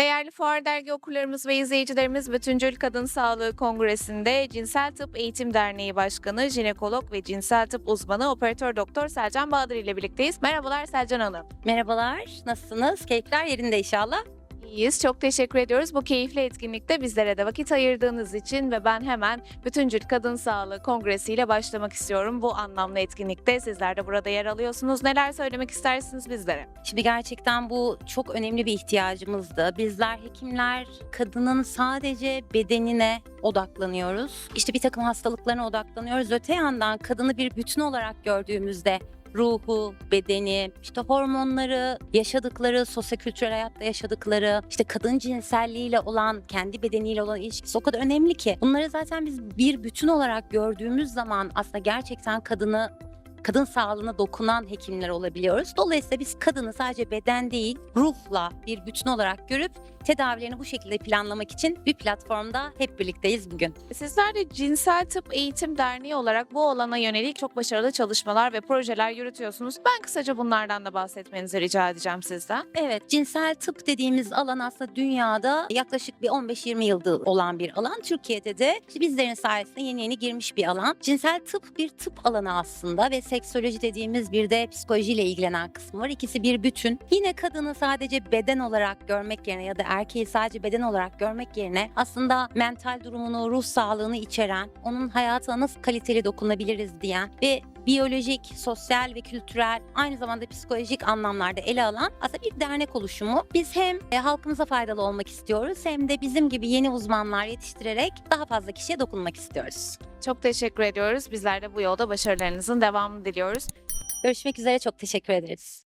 Değerli Fuar Dergi okurlarımız ve izleyicilerimiz Bütüncül Kadın Sağlığı Kongresi'nde Cinsel Tıp Eğitim Derneği Başkanı, jinekolog ve cinsel tıp uzmanı operatör doktor Selcan Bahadır ile birlikteyiz. Merhabalar Selcan Hanım. Merhabalar, nasılsınız? Keyifler yerinde inşallah. İyiyiz. Çok teşekkür ediyoruz bu keyifli etkinlikte bizlere de vakit ayırdığınız için ve ben hemen Bütüncül Kadın Sağlığı Kongresi ile başlamak istiyorum. Bu anlamlı etkinlikte sizler de burada yer alıyorsunuz. Neler söylemek istersiniz bizlere? Şimdi gerçekten bu çok önemli bir ihtiyacımızdı. Bizler hekimler kadının sadece bedenine odaklanıyoruz. İşte bir takım hastalıklarına odaklanıyoruz. Öte yandan kadını bir bütün olarak gördüğümüzde ruhu, bedeni, işte hormonları, yaşadıkları, sosyokültürel hayatta yaşadıkları, işte kadın cinselliğiyle olan, kendi bedeniyle olan ilişkisi o kadar önemli ki. Bunları zaten biz bir bütün olarak gördüğümüz zaman aslında gerçekten kadını kadın sağlığına dokunan hekimler olabiliyoruz. Dolayısıyla biz kadını sadece beden değil, ruhla bir bütün olarak görüp tedavilerini bu şekilde planlamak için bir platformda hep birlikteyiz bugün. Sizler de Cinsel Tıp Eğitim Derneği olarak bu alana yönelik çok başarılı çalışmalar ve projeler yürütüyorsunuz. Ben kısaca bunlardan da bahsetmenizi rica edeceğim sizden. Evet, cinsel tıp dediğimiz alan aslında dünyada yaklaşık bir 15-20 yıldır olan bir alan. Türkiye'de de bizlerin sayesinde yeni yeni girmiş bir alan. Cinsel tıp bir tıp alanı aslında ve seksoloji dediğimiz bir de psikolojiyle ilgilenen kısmı var. İkisi bir bütün. Yine kadını sadece beden olarak görmek yerine ya da erkeği sadece beden olarak görmek yerine aslında mental durumunu, ruh sağlığını içeren, onun hayatına nasıl kaliteli dokunabiliriz diyen ve biyolojik, sosyal ve kültürel aynı zamanda psikolojik anlamlarda ele alan aslında bir dernek oluşumu. Biz hem e, halkımıza faydalı olmak istiyoruz hem de bizim gibi yeni uzmanlar yetiştirerek daha fazla kişiye dokunmak istiyoruz. Çok teşekkür ediyoruz. Bizler de bu yolda başarılarınızın devamını diliyoruz. Görüşmek üzere çok teşekkür ederiz.